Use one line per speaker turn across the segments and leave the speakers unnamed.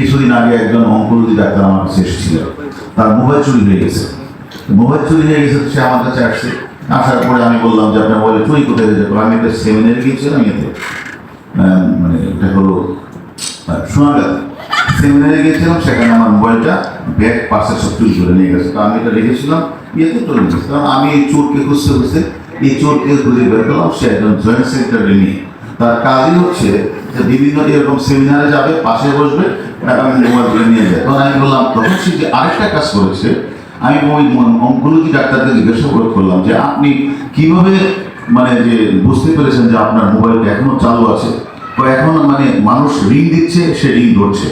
কিছুদিন আগে একজন অঙ্কোলজি ডাক্তার আমার কাছে এসেছিল। তার মোবাইল চুরি হয়ে গেছে। মোবাইল চুরি হয়ে গেছে, সে আমার কাছে আসছে। আসার পরে আমি বললাম যে, আপনার মোবাইল চুরি কোথায় গেছে আমি একটা সেমিনারে গিয়েছিলাম ইয়েতে। মানে এটা হলো সোনাগাঁ সেমিনারে গিয়েছিলাম, সেখানে আমার মোবাইলটা ব্যাগ পাশে সব চুরি করে নিয়ে গেছে। তো আমি এটা রেখেছিলাম, ইয়েতে চলে গেছে। কারণ আমি এই চোরকে খুঁজতে খুঁজতে, এই চোরকে খুঁজে বের করলাম, সে একজন জয়েন্ট সেক্রেটারি নিয়ে তার কাজই হচ্ছে যে বিভিন্ন এরকম সেমিনারে যাবে, পাশে বসবে টাকা মোবাইলগুলো নিয়ে যায়। তখন আমি বললাম তখন সে যে আরেকটা কাজ করেছে। আমি ওই অঙ্কোলজি ডাক্তারকে জিজ্ঞাসা করে করলাম যে, আপনি কীভাবে মানে যে বুঝতে পেরেছেন যে আপনার মোবাইলটা এখনও চালু আছে? তো এখন মানে মানুষ রিং দিচ্ছে, সে রিং ধরছে।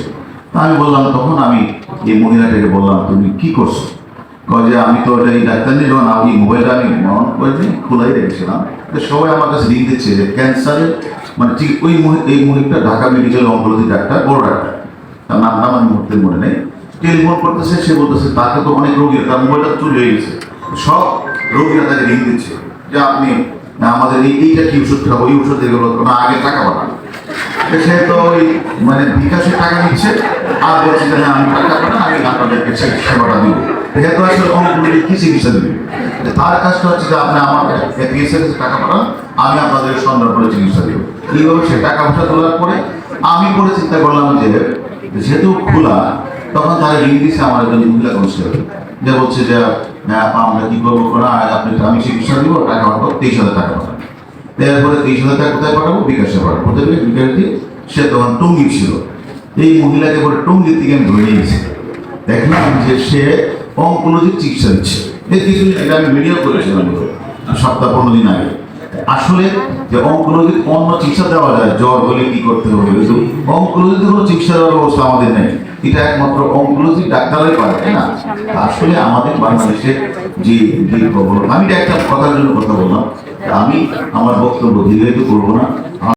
তা আমি বললাম, তখন আমি এই মহিলাটাকে বললাম, তুমি কি করছ? যে, আমি তো এটা এই ডাক্তার নিয়ে যখন আমি মোবাইলটা আমি অন করে খোলাই রেখেছিলাম। সবাই আমার কাছে রিং দিচ্ছে যে ক্যান্সারের মানে ঠিক ওই এই মহিলাটা ঢাকা মেডিকেল অঙ্কোলজি ডাক্তার বড় ডাক্তার তার নাম আমার মুহূর্তে মনে নেই। টেলিফোন করতেছে, সে বলতেছে, তাকে তো অনেক রোগী তার মোবাইলটা চুরি হয়ে গেছে। সব রোগীরা তাকে রিং দিচ্ছে। যে আপনি আমাদের এই এইটা কি ওষুধ খাব, এই ওষুধ এগুলো আগে টাকা পাঠান। তো ওই মানে বিকাশে টাকা নিচ্ছে আর বলছে যে আমি টাকা পাঠান আমি আপনাদেরকে সেবাটা দিব। এটা তো আসলে কি চিকিৎসা দিবে? তার কাজটা হচ্ছে যে আপনি পিএসএর টাকা পাঠান আমি আপনাদের সন্ধান করে চিকিৎসা দিব। সে টাকা পয়সা তোলার পরে আমি পরে চিন্তা করলাম যে যেহেতু খোলা তখন তারা রিং দিচ্ছে আমার একজন মহিলা কনস্টেবল যে বলছে যে হ্যাঁ, আমরা কি করব? আপনি আমি চিকিৎসা দিব টাকা পাঠাবো তেইশ হাজার টাকা পাঠাবো এরপরে তেইশ হাজার টাকা কোথায় পাঠাবো? বিকাশে পাঠাবো। কোথায় বিকাশ সে তখন টঙ্গি ছিল। এই মহিলাকে পরে টঙ্গির দিকে আমি ধরে নিয়েছি। দেখলাম যে সে অঙ্কোলজির চিকিৎসা দিচ্ছে। এই কিছু এটা আমি ভিডিও করেছিলাম। সপ্তাহ পনেরো দিন আগে। আসলে যে অঙ্কোলজির অন্য চিকিৎসা দেওয়া যায়, জ্বর হলে কি করতে হবে? কিন্তু অঙ্কোলজিতে কোনো চিকিৎসা দেওয়ার ব্যবস্থা আমাদের নেই। এটা একমাত্র অঙ্কোলজি ডাক্তারই পারে, তাই না? আসলে আমাদের বাংলাদেশে যে যে প্রবলেম আমি একটা কথার জন্য কথা বললাম। আমি আমার বক্তব্য দীর্ঘায়িত করব না।